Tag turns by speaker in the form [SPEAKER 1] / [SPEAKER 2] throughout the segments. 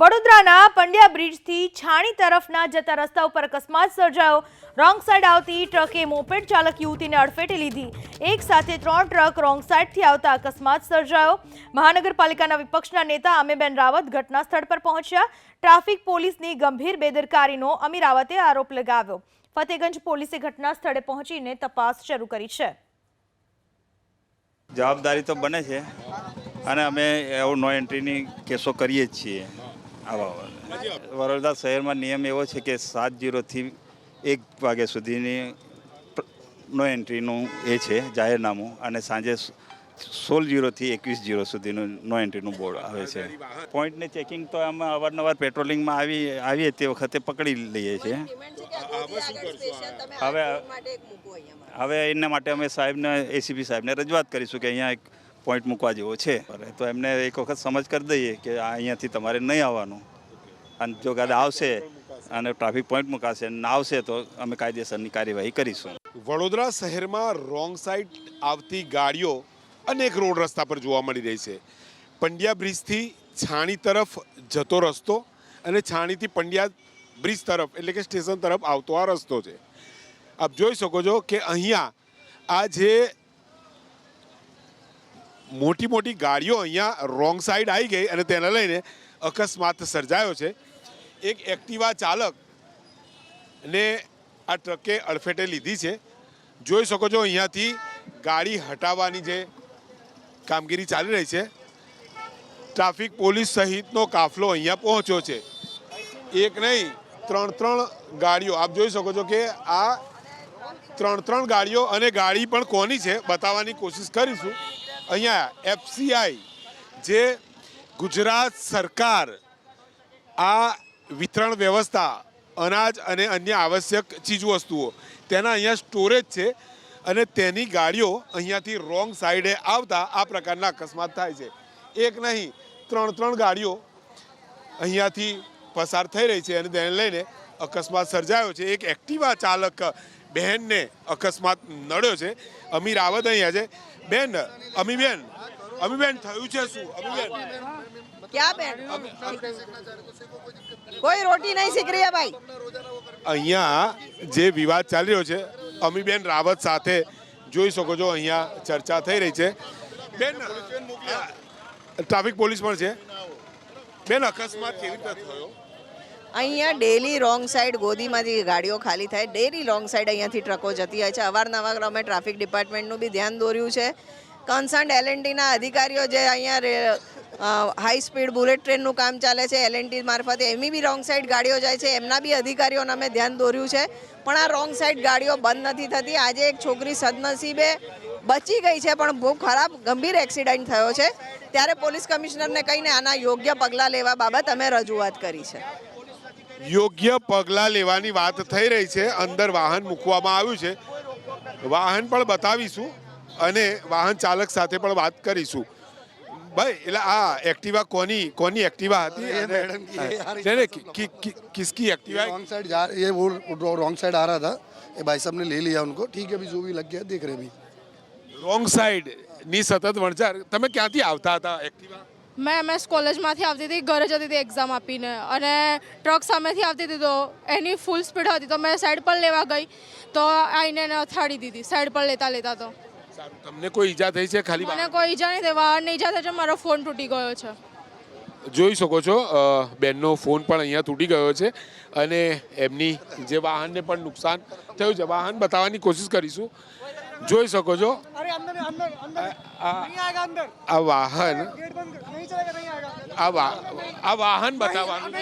[SPEAKER 1] વડોદરાના પંડ્યા બ્રિજથી છાણી તરફના જતા રસ્તા ઉપર અકસ્માત સર્જાયો. રોંગ સાઈડ આવતી ટ્રકે મોપેડ ચાલક યુવતીને અડફેટે લીધી. એક સાથે ત્રણ ટ્રક રોંગ સાઈડથી આવતા અકસ્માત સર્જાયો. મહાનગરપાલિકાના વિપક્ષના નેતા અમેબેન રાવત ઘટના સ્થળ પર પહોંચ્યા. ટ્રાફિક પોલીસની ગંભીર બેદરકારીનો અમી રાવતે આરોપ લગાવ્યો. ફતેગંજ પોલીસે ઘટના સ્થળે પહોંચીને તપાસ શરૂ કરી છે.
[SPEAKER 2] જવાબદારી તો બને છે. અને અમે એવું નો એન્ટ્રીની કેસો કરીએ જ છીએ. વડોદરા શહેરમાં નિયમ એવો છે કે સાત જીરોથી એક વાગ્યા સુધીની નો એન્ટ્રીનું એ છે જાહેરનામું અને સાંજે સોળ જીરોથી એકવીસ જીરો સુધીનું નો એન્ટ્રીનું બોર્ડ આવે છે. પોઈન્ટને ચેકિંગ તો અમે અવારનવાર પેટ્રોલિંગમાં આવી આવીએ તે વખતે પકડી લઈએ છીએ. હવે હવે એના માટે અમે સાહેબને એસીપી સાહેબને રજૂઆત કરીશું કે અહીંયા એક પોઈન્ટ મૂકવા જેવો છે. તો એમને એક વખત સમજ કરી દઈએ કે આ અહીંયાથી તમારે નહીં આવવાનું. અને જો ગાડા આવશે અને ટ્રાફિક પોઈન્ટ મુકાશે અને ના આવશે તો અમે કાયદેસરની કાર્યવાહી કરીશું.
[SPEAKER 3] વડોદરા શહેરમાં રોંગ સાઈડ આવતી ગાડીઓ અનેક રોડ રસ્તા પર જોવા મળી રહી છે. પંડ્યા બ્રિજથી છાણી તરફ જતો રસ્તો અને છાણીથી પંડ્યા બ્રિજ તરફ એટલે કે સ્ટેશન તરફ આવતો આ રસ્તો છે. આપ જોઈ શકો છો કે અહીંયા આ જે મોટી મોટી ગાડીઓ અહીંયા રોંગ સાઈડ આવી ગઈ અને તેને લઈને અકસ્માત સર્જાયો છે. એક એક્ટિવા ચાલક ને આ ટ્રકે અડફેટે લીધી છે. જોઈ શકો છો અહીંયાથી ગાડી હટાવવાની જે કામગીરી ચાલી રહી છે. ટ્રાફિક પોલીસ સહિતનો કાફલો અહીંયા પહોંચ્યો છે. એક નહીં ત્રણ ત્રણ ગાડીઓ. આપ જોઈ શકો છો કે આ ત્રણ ત્રણ ગાડીઓ અને ગાડી પણ કોની છે, બતાવવાની કોશિશ કરીશું. અહીંયા એફસીઆઈ જે ગુજરાત સરકાર આ વિતરણ વ્યવસ્થા, અનાજ અને અન્ય આવશ્યક ચીજવસ્તુઓ તેના અહીંયા સ્ટોરેજ છે અને તેની ગાડીઓ અહીંયાથી રોંગ સાઈડે આવતા આ પ્રકારના અકસ્માત થાય છે. એક નહીં, ત્રણ ત્રણ ગાડીઓ અહીંયાથી પસાર થઈ રહી છે અને તેને લઈને અકસ્માત સર્જાયો છે. એક એક્ટિવા ચાલક બહેનને અકસ્માત નડ્યો છે. અમી રાવત અહીંયા છે. બેન અમીબેન અમીબેન થયું છે શું? અમીબેન.
[SPEAKER 4] ક્યાં બેન? કોઈ રોટી નહીં શીખ રહી ભાઈ.
[SPEAKER 3] અહીંયા જે વિવાદ ચાલી રહ્યો છે અમીબેન રાવત સાથે જોઈ શકો છો અહીંયા ચર્ચા થઈ રહી છે. બેન ટ્રાફિક પોલીસ પણ છે. બેન અકસ્માત કેવી રીતે થયો?
[SPEAKER 4] અહીંયા ડેલી રોંગ સાઈડ ગોદીમાંથી ગાડીઓ ખાલી થાય. ડેલી રોંગ સાઈડ અહીંયાથી ટ્રકો જતી હોય છે. અવારનવાર અમે ટ્રાફિક ડિપાર્ટમેન્ટનું બી ધ્યાન દોર્યું છે. કન્સર્ન એલએનટીના અધિકારીઓ જે અહીંયા હાઈ સ્પીડ બુલેટ ટ્રેનનું કામ ચાલે છે એલએનટી મારફતે એમની બી રોંગ સાઈડ ગાડીઓ જાય છે. એમના બી અધિકારીઓને અમે ધ્યાન દોર્યું છે. પણ આ રોંગ સાઈડ ગાડીઓ બંધ નથી થતી. આજે એક છોકરી સદનસીબે બચી ગઈ છે, પણ બહુ ખરાબ, ગંભીર એક્સિડન્ટ થયો છે. ત્યારે પોલીસ કમિશનરને કહીને આના યોગ્ય પગલાં લેવા બાબત અમે રજૂઆત કરી છે.
[SPEAKER 3] યોગ્ય પગલાં લેવાની વાત થઈ રહી છે અંદર વાહન મૂકવામાં આવ્યું છે વાહન પણ બતાવીશું અને વાહન ચાલક સાથે પણ વાત કરીશું ભાઈ એટલે આ એક્ટિવા કોની કોની એક્ટિવા હતી
[SPEAKER 5] ये
[SPEAKER 3] અને-
[SPEAKER 5] मैडम की है यार,
[SPEAKER 3] नहीं, नहीं, कि- कि- कि- किसकी एक्टिवा
[SPEAKER 5] रॉन्ग साइड जा ये वो रॉन्ग साइड आ रहा था ये भाई साहब ने ले लिया उनको ठीक है अभी जो भी लग गया देख रहे हैं अभी
[SPEAKER 3] રોંગ સાઈડ ની સતત વણઝાર તમે ક્યાંથી આવતા હતા એક્ટિવા
[SPEAKER 6] મેં એમએસ કોલેજમાંથી આવતી હતી ઘરે જતી હતી એક્ઝામ આપીને. અને ટ્રક સામેથી આવતી હતી તો એની ફૂલ સ્પીડ હતી તો મેં સાઈડ પર લેવા ગઈ. તો આઈને એને અથાડી દીધી સાઈડ પર લેતા લેતા તો.
[SPEAKER 3] તમને કોઈ ઈજા થઈ છે ખાલી
[SPEAKER 6] મને કોઈ ઈજા નહીં થઈ વાહન ઈજા થઈ છે મારો ફોન તૂટી ગયો છે.
[SPEAKER 3] જોઈ શકો છો બેનનો ફોન પણ અહીંયા તૂટી ગયો છે અને એમની જે વાહનને પણ નુકસાન થયું છે. વાહન બતાવવાની કોશિશ કરીશું. જોઈ શકો છો આ- આ વાહન આ વા- આ વાહન બતાવવાનું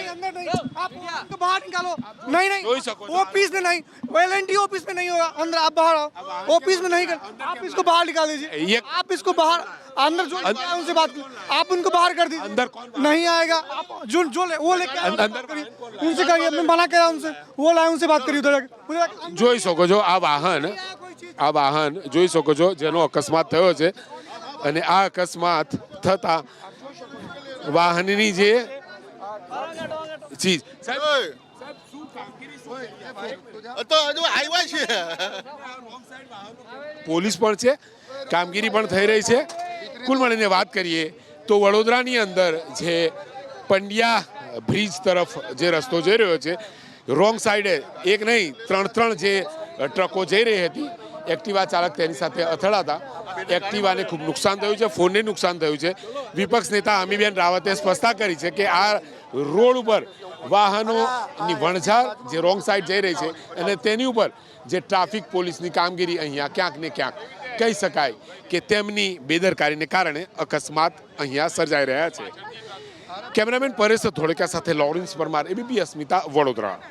[SPEAKER 7] आप उनको बाहर निकालो नहीं नहीं
[SPEAKER 3] जोई सको तो
[SPEAKER 7] ऑफिस में नहीं एल ऑफिस में नहीं होगा अंदर आप बाहर आओ ऑफिस में नहीं कर आप इसको बाहर निकाल दीजिए
[SPEAKER 3] ये-
[SPEAKER 7] आप इसको बाहर अंदर जो
[SPEAKER 3] अं-
[SPEAKER 7] आए उनसे बात करो आप उनको बाहर कर दीजिए
[SPEAKER 3] अंदर कौन बाहर?
[SPEAKER 7] नहीं आएगा आप जो जो ले वो लेके आओ,
[SPEAKER 3] अं- अंदर
[SPEAKER 7] बात करिए उनसे करिए मैं मना करा उनसे वो लाए उनसे बात करिए उधर जाके। उधर जाके-
[SPEAKER 3] જોઈ શકો છો આ વાહન આ વાહન જોઈ શકો છો જેનો અકસ્માત થયો છે. અને આ અકસ્માત થતા વાહનની જે ચીજ સાહેબ પોલીસ પણ છે કામગીરી પણ થઈ રહી છે. કુલ મળીને વાત કરીએ તો વડોદરાની અંદર જે પંડ્યા બ્રિજ તરફ જે રસ્તો જઈ રહ્યો છે રોંગ સાઈડે એક નહીં ત્રણ ત્રણ જે ટ્રકો જઈ રહી હતી. એક્ટિવા ચાલક તેની સાથે અથડાતા. એક્ટિવાને ખૂબ નુકસાન થયું છે, ફોનને નુકસાન થયું છે. વિપક્ષ નેતા અમીબેન રાવતે સ્પષ્ટતા કરી છે કે આ રોડ ઉપર વાહનોની વણઝાર જે રોંગ સાઈડ જઈ રહી છે અને તેની ઉપર જે ટ્રાફિક પોલીસની કામગીરી અહીંયા ક્યાંક ને ક્યાંક કહી શકાય કે તેમની બેદરકારીને કારણે અકસ્માત અહીંયા સર્જાઈ રહ્યા છે. કેમેરામેન પરેશ ધોળકા સાથે લોરેન્સ પરમાર, એબીપી અસ્મિતા, વડોદરા.